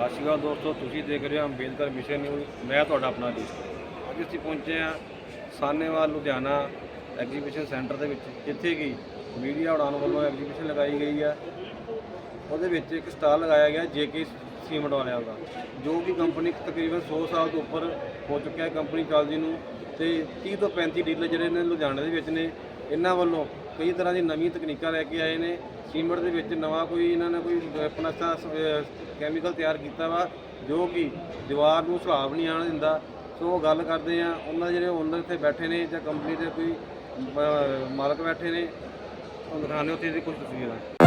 ਸਤਿ ਸ਼੍ਰੀ ਅਕਾਲ ਦੋਸਤੋ, ਤੁਸੀਂ ਦੇਖ ਰਹੇ ਹੋ ਅੰਬੇਦਕਰ ਮਿਸ਼ਨ ਨਿਊਜ਼। ਮੈਂ ਤੁਹਾਡਾ ਆਪਣਾ ਜੀ ਅੱਜ ਅਸੀਂ ਪਹੁੰਚੇ ਹਾਂ ਸਾਨੇਵਾਲ, ਲੁਧਿਆਣਾ ਐਗਜ਼ੀਬਿਸ਼ਨ ਸੈਂਟਰ ਦੇ ਵਿੱਚ, ਜਿੱਥੇ ਕਿ ਮੀਡੀਆ ਉਡਾਨ ਵੱਲੋਂ ਐਗਜ਼ੀਬਿਸ਼ਨ ਲਗਾਈ ਗਈ ਹੈ। ਉਹਦੇ ਵਿੱਚ ਇੱਕ ਸਟਾਲ ਲਗਾਇਆ ਗਿਆ ਜੇਕੇ ਸੀਮੈਂਟ ਵਾਲਿਆਂ ਦਾ, ਜੋ ਕਿ ਕੰਪਨੀ ਤਕਰੀਬਨ 100 ਸਾਲ ਤੋਂ ਉੱਪਰ ਹੋ ਚੁੱਕਿਆ ਹੈ। ਕੰਪਨੀ ਚੱਲਦੀ ਨੂੰ ਤੇ 30 ਤੋਂ 35 ਡੀਲਰ ਜਿਹੜੇ ਨੇ ਲੁਧਿਆਣੇ ਦੇ ਵਿੱਚ ਨੇ, ਇਹਨਾਂ ਵੱਲੋਂ ਕਈ ਤਰ੍ਹਾਂ ਦੀ ਨਵੀਂ ਤਕਨੀਕਾਂ ਲੈ ਕੇ ਆਏ ਨੇ। ਸੀਮੈਂਟ ਦੇ ਵਿੱਚ ਨਵਾਂ ਕੋਈ ਇਹਨਾਂ ਨੇ ਕੋਈ ਆਪਣਾ ਕੈਮੀਕਲ ਤਿਆਰ ਕੀਤਾ ਵਾ, ਜੋ ਕਿ ਦੀਵਾਰ ਨੂੰ ਸੁਹਾਵ ਨਹੀਂ ਆਉਣ ਦਿੰਦਾ। ਸੋ ਉਹ ਗੱਲ ਕਰਦੇ ਆ, ਉਹਨਾਂ ਦੇ ਜਿਹੜੇ ਓਨਰ ਇੱਥੇ ਬੈਠੇ ਨੇ ਜਾਂ ਕੰਪਨੀ ਦੇ ਕੋਈ ਮਾਲਕ ਬੈਠੇ ਨੇ ਉਹ ਦਿਖਾਣੇ ਉੱਥੇ ਦੀ ਕੁਝ ਤਸਵੀਰਾਂ।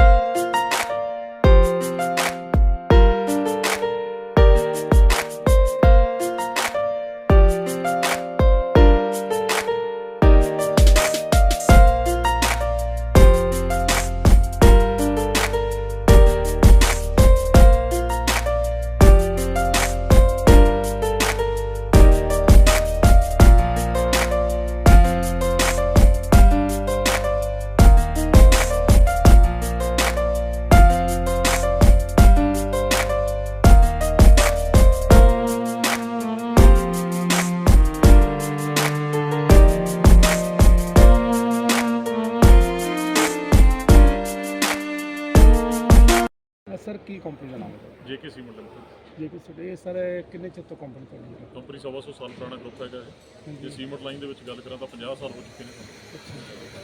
ਸਰ ਕੀ ਕੰਪਨੀ ਦਾ ਨਾਮ ਹੈ? ਜੇਕੇ ਸੀਮੈਂਟ ਲਿਮਟਿਡ ਜੇ ਕਿ ਤੁਹਾਡੇ ਸਰ ਕਿੰਨੇ ਚਿਰ ਤੋਂ ਕੰਪਨੀ ਚੱਲਦੀ ਹੈ? ਕੰਪਨੀ ਸਵਾ ਸੌ ਸਾਲ ਪੁਰਾਣਾ ਗਰੁੱਪ ਹੈਗਾ ਇਹ। ਜੇ ਸੀਮੈਂਟ ਲਾਈਨ ਦੇ ਵਿੱਚ ਗੱਲ ਕਰਾਂ ਤਾਂ 50 ਸਾਲ ਹੋ ਚੁੱਕੇ ਨੇ।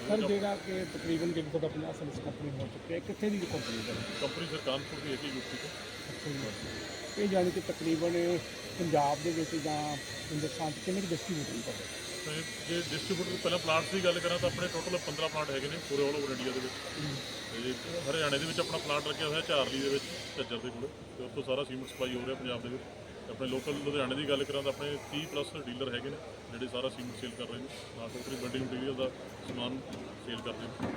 ਸਰ ਜਿਹੜਾ ਕਿ ਤਕਰੀਬਨ ਜਿਹੜੀ ਤੁਹਾਡਾ 50 ਸਾਲ ਇਸ ਕੰਪਨੀ ਹੋ ਚੁੱਕੀ ਹੈ ਕਿੱਥੇ ਦੀ ਕੰਪਨੀ ਹੈ? ਕੰਪਨੀ ਸਰ ਕਾਨਪੁਰ ਦੀ ਹੈਗੀ ਯੂਪੀ ਤੋਂ। ਜੀ। ਇਹ ਜਾਣੀ ਕਿ ਤਕਰੀਬਨ ਪੰਜਾਬ ਦੇ ਵਿੱਚ ਜਾਂ ਹਿੰਦੁਸਤਾਨ 'ਚ ਕਿੰਨੇ ਕੁ ਡਿਸਟ੍ਰੀਬਿਊਟਰ ਕਰਦੇ ਤੇ ਜੇ ਡਿਸਟ੍ਰੀਬਿਊਟਰ ਪਹਿਲਾਂ ਪਲਾਂਟਸ ਦੀ ਗੱਲ ਕਰਾਂ ਤਾਂ ਆਪਣੇ ਟੋਟਲ 15 ਪਲਾਂਟ ਹੈਗੇ ਨੇ ਪੂਰੇ ਆਲ ਓਵਰ ਇੰਡੀਆ ਦੇ ਵਿੱਚ। ਤੇ ਹਰਿਆਣੇ ਦੇ ਵਿੱਚ ਆਪਣਾ ਪਲਾਂਟ ਲੱਗਿਆ ਹੋਇਆ ਝਾਰਲੀ ਦੇ ਵਿੱਚ, ਝੱਜਰ ਦੇ ਕੋਲ। ਤੇ ਉੱਥੋਂ ਸਾਰਾ ਸੀਮੈਂਟ ਸਪਲਾਈ ਹੋ ਰਿਹਾ ਪੰਜਾਬ ਦੇ ਵਿੱਚ। ਤੇ ਆਪਣੇ ਲੋਕਲ ਲੁਧਿਆਣੇ ਦੀ ਗੱਲ ਕਰਾਂ ਤਾਂ ਆਪਣੇ 30 ਪਲੱਸ ਡੀਲਰ ਹੈਗੇ ਨੇ, ਜਿਹੜੇ ਸਾਰਾ ਸੀਮੈਂਟ ਸੇਲ ਕਰ ਰਹੇ ਨੇ। ਨਾਲ ਟੋਟਲੀ ਬਿਲਡਿੰਗ ਮਟੀਰੀਅਲ ਦਾ ਸਮਾਨ ਸੇਲ ਕਰਦੇ ਨੇ।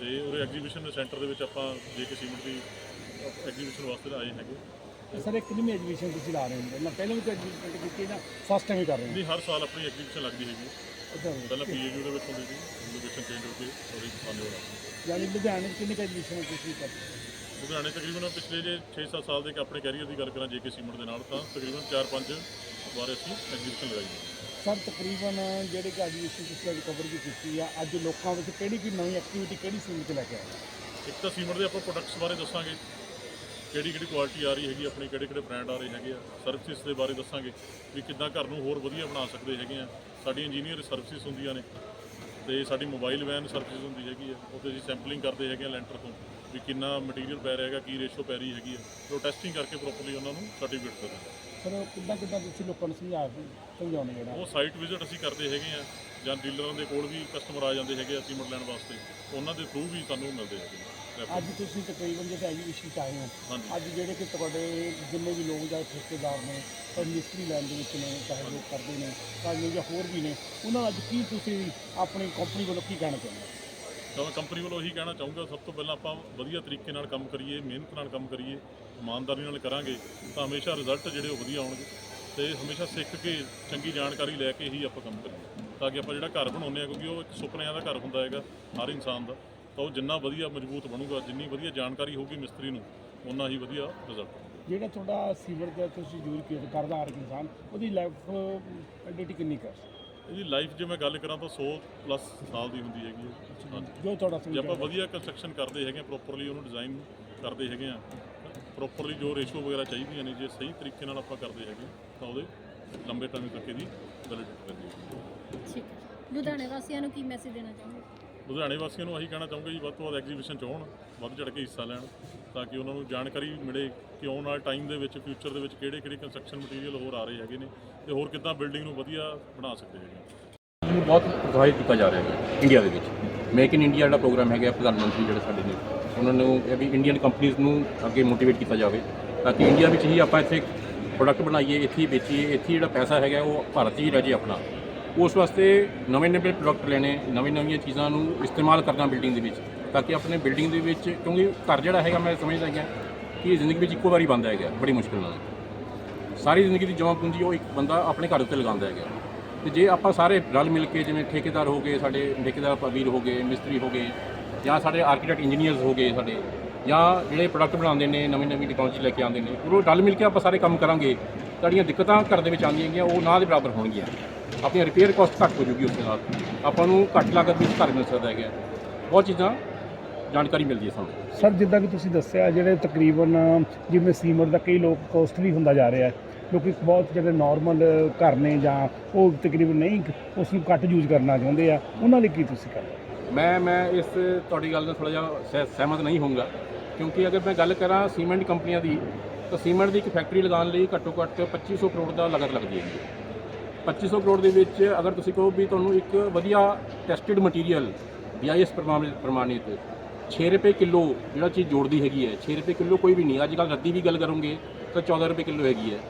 ਤੇ ਉਹਦੇ ਐਗਜ਼ੀਬਿਸ਼ਨ ਸੈਂਟਰ ਦੇ ਵਿੱਚ ਆਪਾਂ ਜੇ ਕੇ ਸੀਮੈਂਟ ਦੀ ਐਗਜ਼ੀਬਿਸ਼ਨ ਵਾਸਤੇ ਆਏ ਹੈਗੇ। ਸਰ ਇਹ ਕਿੰਨੀ ਐਜੂਕੇਸ਼ਨ ਤੁਸੀਂ ਲਾ ਰਹੇ ਹੋ ਮੈਂ ਪਹਿਲਾਂ ਵੀ ਕੋਈ ਐਜੂਕੇਸ਼ਨ ਕੀਤੀ ਨਾ ਫਸਟ ਟਾਈਮ ਹੀ ਕਰ ਰਹੇ ਨਹੀਂ ਹਰ ਸਾਲ ਆਪਣੀ ਐਗਜ਼ੀਬਿਸ਼ਨ ਲੱਗਦੀ ਹੈਗੀ ਹਾਂ। ਪਹਿਲਾਂ ਪੀਏਯੂ ਦੇ ਵਿੱਚ ਹੁੰਦੀ ਸੀ ਲੋਕੇਸ਼ਨ ਚੇਂਜ ਹੋ ਕੇ ਸੌਰੀ ਸਾਨੇ ਹੋ ਰਹੀ ਯਾਨੀ ਲੁਧਿਆਣੇ ਕਿੰਨੀ ਕੁ ਐਜੂਕੇਸ਼ਨ ਤੁਸੀਂ ਕਰਦੇ ਲੁਧਿਆਣੇ ਤਕਰੀਬਨ ਪਿਛਲੇ ਜੇ 6-7 ਸਾਲ ਦੇ ਆਪਣੇ ਕੈਰੀਅਰ ਦੀ ਗੱਲ ਕਰਾਂ ਜੇਕੇ ਸੀਮੈਂਟ ਦੇ ਨਾਲ ਤਾਂ ਤਕਰੀਬਨ 4-5 ਵਾਰ ਅਸੀਂ ਐਗਜ਼ੀਬਿਸ਼ਨ ਲਗਾਈ ਹੈ। ਸਰ ਤਕਰੀਬਨ ਜਿਹੜੇ ਕਿ ਐਜੂਕੇਸ਼ਨ ਤੁਸੀਂ ਅੱਜ ਕਵਰ ਵੀ ਕੀਤੀ ਆ ਅੱਜ ਲੋਕਾਂ ਵਿੱਚ ਕਿਹੜੀ ਕੀ ਨਵੀਂ ਐਕਟੀਵਿਟੀ ਕਿਹੜੀ ਸੀਮ 'ਚ ਲੈ ਕੇ ਆਏ? ਇੱਕ ਤਾਂ ਸੀਮੈਂਟ ਦੇ ਆਪਾਂ ਪ੍ਰੋਡਕਟਸ ਬਾਰੇ ਦੱਸਾਂਗੇ। ਕਿਹੜੀ ਕਿਹੜੀ ਕੁਆਲਿਟੀ ਆ ਰਹੀ ਹੈਗੀ ਆਪਣੇ ਕਿਹੜੇ ਕਿਹੜੇ ਬ੍ਰਾਂਡ ਆ ਰਹੇ ਹੈਗੇ ਆ ਸਰਵਿਸਿਜ਼ ਦੇ ਬਾਰੇ ਦੱਸਾਂਗੇ ਵੀ ਕਿੱਦਾਂ ਘਰ ਨੂੰ ਹੋਰ ਵਧੀਆ ਬਣਾ ਸਕਦੇ ਹੈਗੇ ਆ। ਸਾਡੀ ਇੰਜੀਨੀਅਰ ਸਰਵਿਸਿਜ਼ ਹੁੰਦੀਆਂ ਨੇ ਤੇ ਸਾਡੀ ਮੋਬਾਈਲ ਵੈਨ ਸਰਵਿਸਿਜ਼ ਹੁੰਦੀ ਹੈਗੀ ਆ ਉੱਥੇ ਅਸੀਂ ਸੈਂਪਲਿੰਗ ਕਰਦੇ ਹੈਗੇ ਆ ਲੈਂਟਰ ਤੋਂ ਵੀ ਕਿੰਨਾ ਮਟੀਰੀਅਲ ਪੈ ਰਿਹਾ ਹੈਗਾ ਕੀ ਰੇਸ਼ੋ ਪੈ ਰਹੀ ਹੈਗੀ ਆ। ਉਹ ਟੈਸਟਿੰਗ ਕਰਕੇ ਪ੍ਰੋਪਰਲੀ ਉਹਨਾਂ ਨੂੰ ਸਰਟੀਫਿਕੇਟ ਹਾਂ ਸਰ ਕਿੱਦਾਂ ਕਿੱਦਾਂ ਤੁਸੀਂ ਲੋਕਾਂ ਨੂੰ ਸਮਝਾ ਸਮਝਾਉਣੇ ਜਿਹੜਾ? ਉਹ ਸਾਈਟ ਵਿਜ਼ਿਟ ਅਸੀਂ ਕਰਦੇ ਹੈਗੇ ਆ ਜਾਂ ਡੀਲਰਾਂ ਦੇ ਕੋਲ ਵੀ ਕਸਟਮਰ ਆ ਜਾਂਦੇ ਹੈਗੇ ਆ ਸੀਮੈਂਟ ਲੈਣ ਵਾਸਤੇ ਉਹਨਾਂ ਦੇ ਥਰੂ ਵੀ ਸਾਨੂੰ ਮਿਲਦੇ ਹੈਗੇ ਨੇ ਅੱਜ ਤੁਸੀਂ ਤਕਰੀਬਨ ਜਿਹੜੇ ਐਜੂਕੇਸ਼ਨ ਚ ਆਏ ਹੋ ਅੱਜ ਜਿਹੜੇ ਕਿ ਤੁਹਾਡੇ ਜਿੰਨੇ ਵੀ ਲੋਕ ਜਾਂ ਠੇਕੇਦਾਰ ਨੇ ਔਰ ਮਿਸਤਰੀ ਲਾਈਨ ਦੇ ਵਿੱਚ ਨੇ ਚਾਹੇ ਲੋਕ ਕਰਦੇ ਨੇ ਚਾਹੇ ਜਾਂ ਹੋਰ ਵੀ ਨੇ ਉਹਨਾਂ ਅੱਜ ਕੀ ਤੁਸੀਂ ਆਪਣੀ ਕੰਪਨੀ ਵੱਲੋਂ ਕੀ ਕਹਿਣਾ ਚਾਹੁੰਦੇ ਹੋ? ਤਾਂ ਮੈਂ ਕੰਪਨੀ ਵੱਲੋਂ ਇਹੀ ਕਹਿਣਾ ਚਾਹੂੰਗਾ ਸਭ ਤੋਂ ਪਹਿਲਾਂ ਆਪਾਂ ਵਧੀਆ ਤਰੀਕੇ ਨਾਲ ਕੰਮ ਕਰੀਏ ਮਿਹਨਤ ਨਾਲ ਕੰਮ ਕਰੀਏ ਇਮਾਨਦਾਰੀ ਨਾਲ ਕਰਾਂਗੇ ਤਾਂ ਹਮੇਸ਼ਾ ਰਿਜ਼ਲਟ ਜਿਹੜੇ ਉਹ ਵਧੀਆ ਆਉਣਗੇ ਤੇ ਹਮੇਸ਼ਾ ਸਿੱਖ ਕੇ ਚੰਗੀ ਜਾਣਕਾਰੀ ਲੈ ਕੇ ਹੀ ਆਪਾਂ ਕੰਮ ਕਰੀਏ ਤਾਂ ਕਿ ਆਪਾਂ ਜਿਹੜਾ ਘਰ ਬਣਾਉਂਦੇ ਆ ਕਿਉਂਕਿ ਉਹ ਇੱਕ ਸੁਪਨਿਆਂ ਦਾ ਘਰ ਹੁੰਦਾ ਹੈਗਾ ਹਰ ਇਨਸਾਨ ਦਾ। ਤਾਂ ਉਹ ਜਿੰਨਾ ਵਧੀਆ ਮਜ਼ਬੂਤ ਬਣੂਗਾ ਜਿੰਨੀ ਵਧੀਆ ਜਾਣਕਾਰੀ ਹੋਊਗੀ ਮਿਸਤਰੀ ਨੂੰ ਉਨਾ ਹੀ ਵਧੀਆ ਰਿਜ਼ਲਟ ਜਿਹੜਾ ਤੁਹਾਡਾ ਸੀਵਰ ਦਾ ਤੁਸੀਂ ਯੂਜ਼ ਕੀ- ਕਰਦਾ ਹਰ ਇਨਸਾਨ ਉਹਦੀ ਲਾਈਫ ਵੈਲਿਡਿਟੀ ਕਿੰਨੀ ਕਰ ਇਹਦੀ ਲਾਈਫ ਜੇ ਮੈਂ ਗੱਲ ਕਰਾਂ ਤਾਂ 100 ਪਲੱਸ ਸਾਲ ਦੀ ਹੁੰਦੀ ਹੈਗੀ ਹੈ। ਹਾਂਜੀ। ਜੋ ਤੁਹਾਡਾ ਜੇ ਆਪਾਂ ਵਧੀਆ ਕੰਸਟਰਕਸ਼ਨ ਕਰਦੇ ਹੈਗੇ ਪ੍ਰੋਪਰਲੀ ਉਹਨੂੰ ਡਿਜ਼ਾਈਨ ਕਰਦੇ ਹੈਗੇ ਆ ਪ੍ਰੋਪਰਲੀ ਜੋ ਰੇਸ਼ੋ ਵਗੈਰਾ ਚਾਹੀਦੀਆਂ ਨੇ ਜੇ ਸਹੀ ਤਰੀਕੇ ਨਾਲ ਆਪਾਂ ਕਰਦੇ ਹੈਗੇ ਤਾਂ ਉਹਦੇ ਲੰਬੇ ਟਾਈਮ ਤੱਕ ਇਹਦੀ ਵੈਲਿਡਿਟੀ ਰਹਿੰਦੀ ਹੈ। ਠੀਕ ਹੈ। ਲੁਧਿਆਣੇ ਵਾਸੀਆਂ ਨੂੰ ਕੀ ਮੈਸੇਜ ਦੇਣਾ ਚਾਹੁੰਦੇ ਲੁਧਿਆਣੇ ਵਾਸੀਆਂ ਨੂੰ ਇਹੀ ਕਹਿਣਾ ਚਾਹੂੰਗਾ ਜੀ, ਵੱਧ ਤੋਂ ਵੱਧ ਐਗਜ਼ੀਬਿਸ਼ਨ 'ਚ ਆਉਣ, ਵੱਧ ਚੜ੍ਹ ਕੇ ਹਿੱਸਾ ਲੈਣ, ਤਾਂ ਕਿ ਉਹਨਾਂ ਨੂੰ ਜਾਣਕਾਰੀ ਮਿਲੇ ਕਿ ਆਉਣ ਵਾਲੇ ਟਾਈਮ ਦੇ ਵਿੱਚ ਫਿਊਚਰ ਦੇ ਵਿੱਚ ਕਿਹੜੇ ਕਿਹੜੇ ਕੰਸਟਰਕਸ਼ਨ ਮਟੀਰੀਅਲ ਹੋਰ ਆ ਰਹੇ ਹੈਗੇ ਨੇ ਤੇ ਹੋਰ ਕਿੱਦਾਂ ਬਿਲਡਿੰਗ ਨੂੰ ਵਧੀਆ ਬਣਾ ਸਕਦੇ ਹੈਗੇ ਨੂੰ। ਬਹੁਤ ਪ੍ਰੋਤਸਾਹਿਤ ਕੀਤਾ ਜਾ ਰਿਹਾ ਹੈ ਇੰਡੀਆ ਦੇ ਵਿੱਚ। ਮੇਕ ਇਨ ਇੰਡੀਆ ਜਿਹੜਾ ਪ੍ਰੋਗਰਾਮ ਹੈਗਾ, ਪ੍ਰਧਾਨ ਮੰਤਰੀ ਜਿਹੜੇ ਸਾਡੇ ਨੇ, ਉਹਨਾਂ ਨੂੰ ਇਹ ਵੀ ਇੰਡੀਅਨ ਕੰਪਨੀਆਂ ਨੂੰ ਅੱਗੇ ਮੋਟੀਵੇਟ ਕੀਤਾ ਜਾਵੇ, ਤਾਂ ਕਿ ਇੰਡੀਆ ਵਿੱਚ ਹੀ ਆਪਾਂ ਇੱਥੇ ਪ੍ਰੋਡਕਟ ਬਣਾਈਏ, ਇੱਥੇ ਹੀ ਵੇਚੀਏ, ਇੱਥੇ ਹੀ ਜਿਹੜਾ ਪੈਸਾ ਹੈਗਾ, ਉਹ ਭਾਰਤ 'ਚ ਹੀ ਰਹਿ ਜੇ ਆਪਣਾ। ਉਸ ਵਾਸਤੇ ਨਵੇਂ ਨਵੇਂ ਪ੍ਰੋਡਕਟ ਲੈਣੇ, ਨਵੀਂ ਨਵੀਆਂ ਚੀਜ਼ਾਂ ਨੂੰ ਇਸਤੇਮਾਲ ਕਰਨਾ ਬਿਲਡਿੰਗ ਦੇ ਵਿੱਚ, ਤਾਂ ਕਿ ਆਪਣੇ ਬਿਲਡਿੰਗ ਦੇ ਵਿੱਚ, ਕਿਉਂਕਿ ਘਰ ਜਿਹੜਾ ਹੈਗਾ ਮੈਂ ਸਮਝਦਾ ਹਾਂ ਕਿ ਜ਼ਿੰਦਗੀ ਵਿੱਚ ਇੱਕੋ ਵਾਰੀ ਬਣਦਾ ਹੈਗਾ, ਬੜੀ ਮੁਸ਼ਕਿਲ ਨਾਲ। ਸਾਰੀ ਜ਼ਿੰਦਗੀ ਦੀ ਜਮ੍ਹਾਂ ਪੂੰਜੀ ਉਹ ਇੱਕ ਬੰਦਾ ਆਪਣੇ ਘਰ ਉੱਤੇ ਲਗਾਉਂਦਾ ਹੈਗਾ। ਤੇ ਜੇ ਆਪਾਂ ਸਾਰੇ ਰਲ ਮਿਲ ਕੇ ਜਿਵੇਂ ਠੇਕੇਦਾਰ ਹੋ ਗਏ, ਸਾਡੇ ਠੇਕੇਦਾਰ ਵੀਰ ਹੋ ਗਏ, ਮਿਸਤਰੀ ਹੋ ਗਏ, ਜਾਂ ਸਾਡੇ ਆਰਕੀਟੈਕਟ ਇੰਜੀਨੀਅਰਸ ਹੋ ਗਏ ਸਾਡੇ, ਜਾਂ ਜਿਹੜੇ ਪ੍ਰੋਡਕਟ ਬਣਾਉਂਦੇ ਨੇ, ਨਵੀਂ ਨਵੀਂ ਟੈਕਨੋਲੋਜੀ ਲੈ ਕੇ ਆਉਂਦੇ ਨੇ, ਉਹ ਰਲ ਮਿਲ ਕੇ ਆਪਾਂ ਸਾਰੇ ਕੰਮ ਕਰਾਂਗੇ ਤੁਹਾਡੀਆਂ ਦਿੱਕਤਾਂ ਘਰ ਦੇ ਵਿੱਚ ਆਉਂਦੀਆਂ ਹੈਗੀਆਂ, ਉਹ ਨਾ ਦੇ ਬਰਾਬਰ ਹੋਣਗੀਆਂ। ਆਪਣੀ ਰਿਪੇਅਰ ਕਾਸਟ ਘੱਟ ਹੋ ਜੂਗੀ ਉਸ ਨਾਲ। ਆਪਾਂ ਨੂੰ ਘੱਟ ਲਾਗਤ ਵਿੱਚ ਘਰ ਮਿਲ ਸਕਦਾ ਹੈਗਾ। ਬਹੁਤ ਚੀਜ਼ਾਂ ਜਾਣਕਾਰੀ ਮਿਲਦੀ ਹੈ ਸਾਨੂੰ। ਸਰ ਜਿੱਦਾਂ ਕਿ ਤੁਸੀਂ ਦੱਸਿਆ ਜਿਹੜੇ ਤਕਰੀਬਨ ਜਿਵੇਂ ਸੀਮਟ ਦਾ ਕਈ ਲੋਕ ਕੋਸਟਲੀ ਹੁੰਦਾ ਜਾ ਰਿਹਾ ਹੈ। ਕਿਉਂਕਿ ਬਹੁਤ ਜਿਹੜੇ ਨਾਰਮਲ ਘਰ ਨੇ ਜਾਂ ਉਹ ਤਕਰੀਬਨ ਨਹੀਂ ਉਸ ਨੂੰ ਘੱਟ ਯੂਜ਼ ਕਰਨਾ ਚਾਹੁੰਦੇ ਆ। ਉਹਨਾਂ ਲਈ ਕੀ ਤੁਸੀਂ ਕਰਦੇ ਮੈਂ ਮੈਂ ਇਸ ਤੁਹਾਡੀ ਗੱਲ ਨਾਲ ਥੋੜਾ ਜਿਹਾ ਸਹਿ- ਸਹਿਮਤ ਨਹੀਂ ਹੋਊਂਗਾ। ਕਿਉਂਕਿ ਅਗਰ ਮੈਂ ਗੱਲ ਕਰਾਂ ਸੀਮੈਂਟ ਕੰਪਨੀਆਂ ਦੀ ਤਾਂ ਸੀਮੈਂਟ ਦੀ ਇੱਕ ਫੈਕਟਰੀ ਲਗਾਉਣ ਲਈ ਘੱਟੋ ਘੱਟ 2500 ਕਰੋੜ ਦਾ ਲਾਗਤ ਲੱਗਦੀ ਹੈ 2500 ਕਰੋੜ ਦੇ ਵਿੱਚ ਅਗਰ ਤੁਸੀਂ ਕਹੋ ਵੀ ਤੁਹਾਨੂੰ ਇੱਕ ਵਧੀਆ ਟੈਸਟਡ ਮਟੀਰੀਅਲ BIS ਪ੍ਰਮਾਣਿਤ ਪ੍ਰਮਾਣਿਤ 6 ਰੁਪਏ ਕਿਲੋ ਜਿਹੜਾ ਚੀਜ਼ ਜੋੜਦੀ ਹੈਗੀ ਹੈ 6 ਰੁਪਏ ਕਿਲੋ ਕੋਈ ਵੀ ਨਹੀਂ ਅੱਜ ਕੱਲ੍ਹ ਰੱਦੀ ਵੀ ਗੱਲ ਕਰੋਗੇ ਤਾਂ 14 ਰੁਪਏ ਕਿਲੋ ਹੈਗੀ ਹੈ।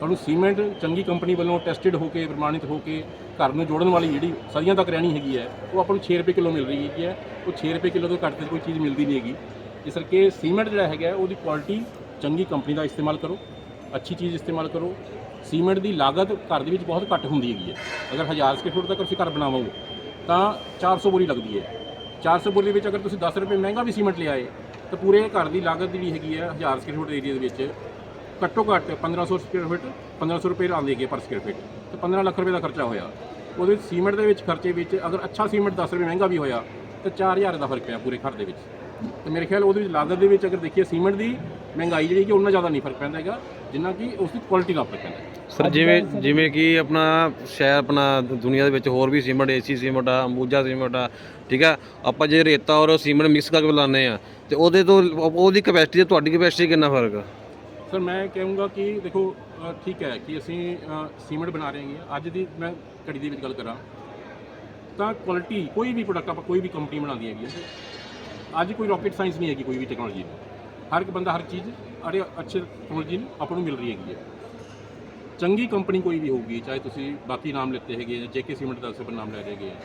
ਤੁਹਾਨੂੰ ਸੀਮੈਂਟ ਚੰਗੀ ਕੰਪਨੀ ਵੱਲੋਂ ਟੈਸਟਡ ਹੋ ਕੇ, ਪ੍ਰਮਾਣਿਤ ਹੋ ਕੇ ਘਰ ਨੂੰ ਜੋੜਨ ਵਾਲੀ ਜਿਹੜੀ ਸਦੀਆਂ ਤੱਕ ਰਹਿਣੀ ਹੈਗੀ ਹੈ, ਉਹ ਆਪਾਂ ਨੂੰ 6 ਰੁਪਏ ਕਿਲੋ ਮਿਲ ਰਹੀ ਹੈਗੀ ਹੈ। ਉਹ 6 ਰੁਪਏ ਕਿਲੋ ਤੋਂ ਘੱਟ ਤੇ ਕੋਈ ਚੀਜ਼ ਮਿਲਦੀ ਨਹੀਂ ਹੈਗੀ। ਇਸ ਕਰਕੇ ਸੀਮੈਂਟ ਜਿਹੜਾ ਹੈਗਾ, ਉਹਦੀ ਕੁਆਲਿਟੀ ਚੰਗੀ ਕੰਪਨੀ ਦਾ ਇਸਤੇਮਾਲ ਕਰੋ। ਅੱਛੀ ਚੀਜ਼ ਇਸਤੇਮਾਲ ਕਰੋ। ਸੀਮੈਂਟ ਦੀ ਲਾਗਤ ਘਰ ਦੇ ਵਿੱਚ ਬਹੁਤ ਘੱਟ ਹੁੰਦੀ ਹੈਗੀ ਹੈ। ਅਗਰ 1000 ਸਕੁਅਰ ਫੁੱਟ ਤੱਕ ਤੁਸੀਂ ਘਰ ਬਣਾਵੋ ਤਾਂ 400 ਬੋਰੀ ਲੱਗਦੀ ਹੈ। 400 ਬੋਰੀ ਵਿੱਚ ਅਗਰ ਤੁਸੀਂ 10 ਰੁਪਏ ਮਹਿੰਗਾ ਵੀ ਸੀਮੈਂਟ ਲਿਆਏ, ਤਾਂ ਪੂਰੇ ਘਰ ਦੀ ਲਾਗਤ ਜਿਹੜੀ ਹੈਗੀ ਹੈ 1000 ਸਕੁਅਰ ਫੁੱਟ ਏਰੀਆ ਦੇ ਵਿੱਚ ਘੱਟੋ ਘੱਟ 1500 ਸਕੁਅਰ ਫੁੱਟ 1500 ਰੁਪਏ ਆਉਂਦੇ ਹੈਗੇ ਪਰ ਸਕੁਅਰ ਫੁੱਟ ਤੇ 15 ਲੱਖ ਰੁਪਏ ਦਾ ਖਰਚਾ ਹੋਇਆ। ਉਹਦੇ ਵਿੱਚ ਸੀਮੈਂਟ ਦੇ ਵਿੱਚ ਖਰਚੇ ਵਿੱਚ ਅਗਰ ਅੱਛਾ ਸੀਮੈਂਟ 10 ਰੁਪਏ ਮਹਿੰਗਾ ਵੀ ਹੋਇਆ, ਤਾਂ 4000 ਦਾ ਫ਼ਰਕ ਪਿਆ ਪੂਰੇ ਘਰ ਦੇ ਵਿੱਚ। ਤੇ ਮੇਰੇ ਖਿਆਲ ਉਹਦੇ ਵਿੱਚ ਲਾਗਤ ਦੇ ਵਿੱਚ ਅਗਰ ਦੇਖੀਏ ਸੀਮੈਂਟ ਦੀ ਮਹਿੰਗਾਈ ਜਿਹੜੀ ਕਿ ਉਹਨਾਂ ਜ਼ਿਆਦਾ ਨਹੀਂ ਫ਼ਰਕ ਪੈਂਦਾ ਹੈਗਾ ਜਿੰਨਾ ਕਿ ਉਸ ਦੀ ਕੁਆਲਿਟੀ ਦਾ ਫ਼ਰਕ ਪੈਂਦਾ ਹੈ। ਸਰ ਜਿਵੇਂ ਜਿਵੇਂ ਕਿ ਆਪਣਾ ਸ਼ਹਿਰ ਆਪਣਾ ਦੁਨੀਆ ਦੇ ਵਿੱਚ ਹੋਰ ਵੀ ਸੀਮੈਂਟ ਏਸੀ ਸੀਮੈਂਟ ਆ ਅੰਬੂਜਾ ਸੀਮੈਂਟ ਆ ਠੀਕ ਆ? ਆਪਾਂ ਜੇ ਰੇਤਾ ਔਰ ਸੀਮੈਂਟ ਮਿਕਸ ਕਰਕੇ ਬਣਾਉਂਦੇ ਆ ਤੇ ਉਹਦੇ ਤੋਂ ਉਹਦੀ ਕਪੈਸਿਟੀ ਤੇ ਤੁਹਾਡੀ ਕਪੈਸਿਟੀ ਕਿੰਨਾ ਫ਼ਰਕ ਆ? ਸਰ ਮੈਂ ਕਹੂੰਗਾ ਕਿ ਦੇਖੋ ਅ, ਠੀਕ ਹੈ ਕਿ ਅਸੀਂ ਅ, ਸੀਮੈਂਟ ਬਣਾ ਰਹੇ ਹਾਂ ਅੱਜ ਦੀ ਮੈਂ ਘੜੀ ਦੇ ਵਿੱਚ ਗੱਲ ਕਰਾਂ ਤਾਂ ਕੁਆਲਿਟੀ ਕੋਈ ਵੀ ਪ੍ਰੋਡਕਟ ਆਪਾਂ ਕੋਈ ਵੀ ਕੰਪਨੀ ਬਣਾਉਂਦੀ ਹੈਗੀ ਹੈ ਅੱਜ ਕੋਈ ਰਾਕਟ ਸਾਇੰਸ ਨਹੀਂ ਹੈਗੀ ਕੋਈ ਵੀ ਟੈਕਨੋਲੋਜੀ ਹਰ ਇੱਕ ਬੰਦਾ ਹਰ ਚੀਜ਼ ਅਰੇ ਅੱਛੇ ਟੈਕਨੋਲੋਜੀ ਨੂੰ ਆਪਾਂ ਨੂੰ ਮਿਲ ਰਹੀ ਹੈਗੀ ਹੈ। ਚੰਗੀ ਕੰਪਨੀ ਕੋਈ ਵੀ ਹੋਊਗੀ, ਚਾਹੇ ਤੁਸੀਂ ਬਾਕੀ ਨਾਮ ਲਿੱਤੇ ਹੈਗੇ ਜਾਂ ਜੇਕੇ ਸੀਮੈਂਟ ਦਾ ਸਭ ਨਾਮ ਲੈ ਰਹੇ ਹੈਗੇ ਆ।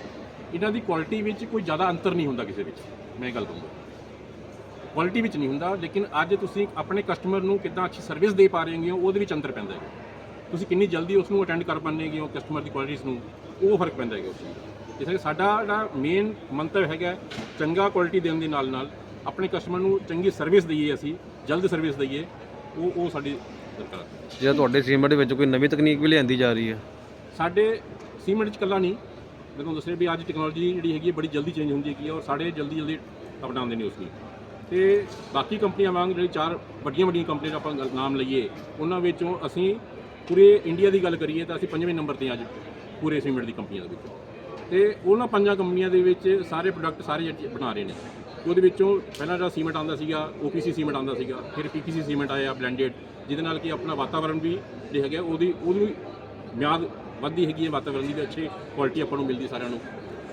ਇਹਨਾਂ ਦੀ ਕੁਆਲਿਟੀ ਵਿੱਚ ਕੋਈ ਜ਼ਿਆਦਾ ਅੰਤਰ ਨਹੀਂ ਹੁੰਦਾ ਕਿਸੇ ਵਿੱਚ, ਮੈਂ ਇਹ ਗੱਲ ਕਹੂੰਗਾ। ਕੁਆਲਿਟੀ ਵਿੱਚ ਨਹੀਂ ਹੁੰਦਾ, ਲੇਕਿਨ ਅੱਜ ਤੁਸੀਂ ਆਪਣੇ ਕਸਟਮਰ ਨੂੰ ਕਿੱਦਾਂ ਅੱਛੀ ਸਰਵਿਸ ਦੇ ਪਾ ਰਹੇ ਹੋ, ਉਹਦੇ ਵਿੱਚ ਅੰਤਰ ਪੈਂਦਾ ਹੈ ਤੁਸੀਂ ਕਿੰਨੀ ਜਲਦੀ ਉਸ ਨੂੰ ਅਟੈਂਡ ਕਰ ਪਾਉਂਦੇ ਹੋ ਕਸਟਮਰ ਦੀ ਕੁਆਲਿਟੀਜ਼ ਨੂੰ, ਉਹ ਫ਼ਰਕ ਪੈਂਦਾ ਹੈਗਾ ਉਸ ਚੀਜ਼ ਇਸ ਕਰਕੇ ਸਾਡਾ ਜਿਹੜਾ ਮੇਨ ਮੰਤਵ ਹੈਗਾ ਚੰਗਾ ਕੁਆਲਿਟੀ ਦੇਣ ਦੇ ਨਾਲ ਨਾਲ ਆਪਣੇ ਕਸਟਮਰ ਨੂੰ ਚੰਗੀ ਸਰਵਿਸ ਦਈਏ ਅਸੀਂ ਜਲਦ ਸਰਵਿਸ ਦਈਏ ਉਹ ਉਹ ਸਾਡੀ ਸਰਕਾਰ ਹੈ ਜਿਹੜਾ ਤੁਹਾਡੇ ਸੀਮੈਂਟ ਵਿੱਚ ਕੋਈ ਨਵੀਂ ਤਕਨੀਕ ਵੀ ਲਿਆਂਦੀ ਜਾ ਰਹੀ ਹੈ? ਸਾਡੇ ਸੀਮੈਂਟ 'ਚ ਇਕੱਲਾ ਨਹੀਂ ਮੈਂ ਤੁਹਾਨੂੰ ਦੱਸਿਆ ਵੀ ਅੱਜ ਟੈਕਨੋਲੋਜੀ ਜਿਹੜੀ ਹੈਗੀ ਹੈ ਬੜੀ ਜਲਦੀ ਚੇਂਜ ਹੁੰਦੀ ਹੈਗੀ ਹੈ ਔਰ ਸਾਡੇ ਜਲਦੀ ਜਲਦੀ ਅਪਣਾਉਂਦੇ ਨੇ ਉਸ ਨੂੰ। ਤੇ ਬਾਕੀ ਕੰਪਨੀਆਂ ਵਾਂਗ ਜਿਹੜੀ ਚਾਰ ਵੱਡੀਆਂ ਵੱਡੀਆਂ ਕੰਪਨੀਆਂ ਦਾ ਆਪਾਂ ਗੱਲ- ਨਾਮ ਲਈਏ ਉਹਨਾਂ ਵਿੱਚੋਂ ਅਸੀਂ ਪੂਰੇ ਇੰਡੀਆ ਦੀ ਗੱਲ ਕਰੀਏ ਤਾਂ ਅਸੀਂ ਪੰਜਵੇਂ ਨੰਬਰ ਤੇ ਹਾਂ ਅੱਜ ਪੂਰੇ ਸੀਮੈਂਟ ਦੀ ਕੰਪਨੀਆਂ ਦੇ ਵਿੱਚ। ਤੇ ਉਹਨਾਂ ਪੰਜਾਂ ਕੰਪਨੀਆਂ ਦੇ ਵਿੱਚ ਸਾਰੇ ਪ੍ਰੋਡਕਟ ਸਾਰੇ ਜਿਹੜੇ ਬਣਾ ਰਹੇ ਨੇ। ਉਹਦੇ ਵਿੱਚੋਂ ਪਹਿਲਾਂ ਜਿਹੜਾ ਸੀਮੈਂਟ ਆਉਂਦਾ ਸੀਗਾ OPC ਸੀਮੈਂਟ ਆਉਂਦਾ ਸੀਗਾ, ਫਿਰ PPC ਸੀਮੈਂਟ ਆਇਆ ਬਲੈਂਡਡ ਜਿਹਦੇ ਨਾਲ ਕਿ ਆਪਣਾ ਵਾਤਾਵਰਣ ਵੀ ਜਿਹੜਾ ਹੈਗਾ, ਉਹਦੀ ਉਹਦੀ ਮਿਆਦ ਵੱਧਦੀ ਹੈਗੀ ਹੈ, ਵਾਤਾਵਰਣ ਦੀ ਵੀ ਅੱਛੀ ਕੁਆਲਿਟੀ ਆਪਾਂ ਨੂੰ ਮਿਲਦੀ ਸਾਰਿਆਂ ਨੂੰ।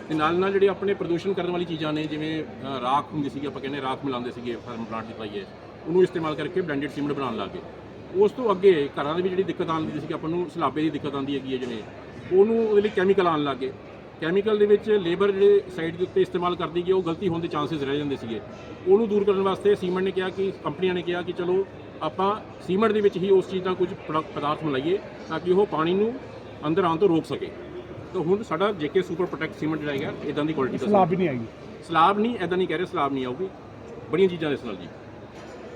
ਤੇ ਨਾਲ ਨਾਲ ਜਿਹੜੇ ਆਪਣੇ ਪ੍ਰਦੂਸ਼ਣ ਕਰਨ ਵਾਲੀ ਚੀਜ਼ਾਂ ਨੇ, ਜਿਵੇਂ ਰਾਖ ਹੁੰਦੀ ਸੀਗੀ, ਆਪਾਂ ਕਹਿੰਦੇ ਰਾਖ ਮਿਲਾਉਂਦੇ ਸੀਗੇ, ਫਾਰਮ ਪਲਾਂਟ ਦੀ ਪਾਈਏ ਉਹਨੂੰ ਇਸਤੇਮਾਲ ਕਰਕੇ ਬਲੈਂਡਡ ਸੀਮੈਂਟ ਬਣਾਉਣ ਲੱਗ ਗਏ। ਉਸ ਤੋਂ ਅੱਗੇ ਘਰਾਂ ਦੇ ਵੀ ਜਿਹੜੀ ਦਿੱਕਤ ਆਉਂਦੀ ਸੀ ਕਿ ਆਪਾਂ ਨੂੰ ਸਲਾਬੇ ਦੀ ਦਿੱਕਤ ਆਉਂਦੀ ਹੈਗੀ ਹੈ, ਜਿਵੇਂ, ਉਹਨੂੰ ਉਹਦੇ ਲਈ ਕੈਮੀਕਲ ਆਉਣ ਲੱਗ ਗਏ। ਕੈਮੀਕਲ ਦੇ ਵਿੱਚ ਲੇਬਰ ਜਿਹੜੇ ਸਾਈਡ ਦੇ ਉੱਤੇ ਇਸਤੇਮਾਲ ਕਰਦੀ ਗਈ ਉਹ ਗਲਤੀ ਹੋਣ ਦੇ ਚਾਂਸਸ ਰਹਿ ਜਾਂਦੇ ਸੀਗੇ। ਉਹਨੂੰ ਦੂਰ ਕਰਨ ਵਾਸਤੇ ਸੀਮੈਂਟ ਨੇ ਕਿਹਾ ਕਿ ਕੰਪਨੀਆਂ ਨੇ ਕਿਹਾ ਕਿ ਚਲੋ ਆਪਾਂ ਸੀਮੈਂਟ ਦੇ ਵਿੱਚ ਹੀ ਉਸ ਚੀਜ਼ ਦਾ ਕੁਝ ਪਦਾਰਥ ਮਿਲਾਈਏ ਤਾਂ ਕਿ ਉਹ ਪਾਣੀ ਨੂੰ ਅੰਦਰ ਆਉਣ ਤੋਂ ਰੋਕ ਸਕੇ। ਤਾਂ ਹੁਣ ਸਾਡਾ ਜੇਕੇ ਸੁਪਰ ਪ੍ਰੋਟੈਕਟ ਸੀਮੈਂਟ ਜਿਹੜਾ ਹੈਗਾ ਇਦਾਂ ਦੀ ਕੁਆਲਿਟੀ ਦਾ ਸਲਾਬ ਵੀ ਨਹੀਂ ਆਏਗੀ ਸਲਾਬ ਨਹੀਂ ਐਦਾਂ ਨਹੀਂ ਕਹਿ ਰਹੇ ਸਲਾਬ ਨਹੀਂ ਆਊਗੀ। ਬੜੀਆਂ ਚੀਜ਼ਾਂ ਇਸ ਨਾਲ ਜੀ।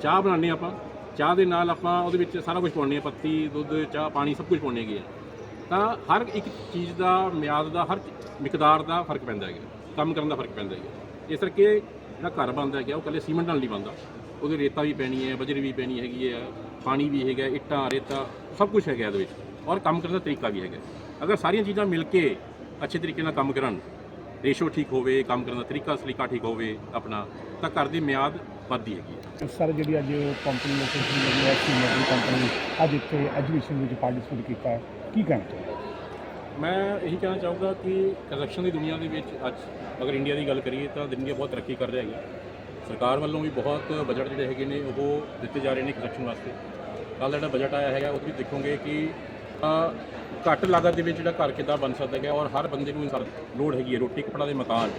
ਚਾਹ ਬਣਾਉਂਦੇ ਆਪਾਂ। ਚਾਹ ਦੇ ਨਾਲ ਆਪਾਂ ਉਹਦੇ ਵਿੱਚ ਸਾਰਾ ਕੁਝ ਪਾਉਂਦੇ ਹਾਂ ਪੱਤੀ ਦੁੱਧ ਚਾਹ ਪਾਣੀ ਸਭ ਕੁਝ ਪਾਉਂਦੇ ਹੈਗੇ ਆ। ਤਾਂ ਹਰ ਇੱਕ ਚੀਜ਼ ਦਾ, ਮਿਆਦ ਦਾ, ਹਰ ਮਿਕਦਾਰ ਦਾ ਫ਼ਰਕ ਪੈਂਦਾ ਹੈਗਾ। ਕੰਮ ਕਰਨ ਦਾ ਫ਼ਰਕ ਪੈਂਦਾ ਹੈਗਾ। ਇਸ ਕਰਕੇ ਜਿਹੜਾ ਘਰ ਬਣਦਾ ਹੈਗਾ, ਉਹ ਇਕੱਲੇ ਸੀਮੈਂਟ ਨਾਲ ਨਹੀਂ ਬਣਦਾ। ਉਹਦੇ ਰੇਤਾ ਵੀ ਪੈਣੀ ਹੈ, ਬਜਰੀ ਵੀ ਪੈਣੀ ਹੈਗੀ ਹੈ, ਪਾਣੀ ਵੀ ਹੈਗਾ, ਇੱਟਾਂ, ਰੇਤਾ, ਸਭ ਕੁਝ ਹੈਗਾ ਇਹਦੇ ਵਿੱਚ। ਔਰ ਕੰਮ ਕਰਨ ਦਾ ਤਰੀਕਾ ਵੀ ਹੈਗਾ। ਅਗਰ ਸਾਰੀਆਂ ਚੀਜ਼ਾਂ ਮਿਲ ਕੇ ਅੱਛੇ ਤਰੀਕੇ ਨਾਲ ਕੰਮ ਕਰਨ, ਰੇਸ਼ੋ ਠੀਕ ਹੋਵੇ, ਕੰਮ ਕਰਨ ਦਾ ਤਰੀਕਾ, ਸਲੀਕਾ ਠੀਕ ਹੋਵੇ ਆਪਣਾ, ਤਾਂ ਘਰ ਦੀ ਮਿਆਦ ਵੱਧਦੀ ਹੈਗੀ ਹੈ। ਸਰ ਜਿਹੜੀ ਅੱਜ ਕੰਪਨੀ ਨੇ ਕੰਪਨੀ ਅੱਜ ਇੱਥੇ ਐਜੂਕੇਸ਼ਨ ਵਿੱਚ ਪਾਰਟਿਸਿਪੇਟ ਕੀਤਾ ਹੈ। ਕੀ ਕਹਿਣਾ ਚਾਹੁੰਦੇ ਮੈਂ ਇਹੀ ਕਹਿਣਾ ਚਾਹੂੰਗਾ ਕਿ ਕੰਸਟਰਕਸ਼ਨ ਦੀ ਦੁਨੀਆ ਦੇ ਵਿੱਚ ਅੱਜ ਅਗਰ ਇੰਡੀਆ ਦੀ ਗੱਲ ਕਰੀਏ ਤਾਂ ਇੰਡੀਆ ਬਹੁਤ ਤਰੱਕੀ ਕਰ ਰਿਹਾ ਹੈ ਸਰਕਾਰ ਵੱਲੋਂ ਵੀ ਬਹੁਤ ਬਜਟ ਜਿਹੜੇ ਹੈਗੇ ਨੇ ਉਹ ਦਿੱਤੇ ਜਾ ਰਹੇ ਨੇ ਕੰਸਟਰਕਸ਼ਨ ਵਾਸਤੇ। ਕੱਲ੍ਹ ਜਿਹੜਾ ਬਜਟ ਆਇਆ ਹੈਗਾ, ਉਹ ਵੀ ਦੇਖੋਗੇ ਕਿ ਘੱਟ ਲਾਗਤ ਦੇ ਵਿੱਚ ਜਿਹੜਾ ਘਰ ਕਿੱਦਾਂ ਬਣ ਸਕਦਾ ਹੈ ਔਰ ਹਰ ਬੰਦੇ ਨੂੰ ਲੋੜ ਹੈਗੀ ਹੈ ਰੋਟੀ ਕੱਪੜਾ ਦੇ ਮਕਾਨ।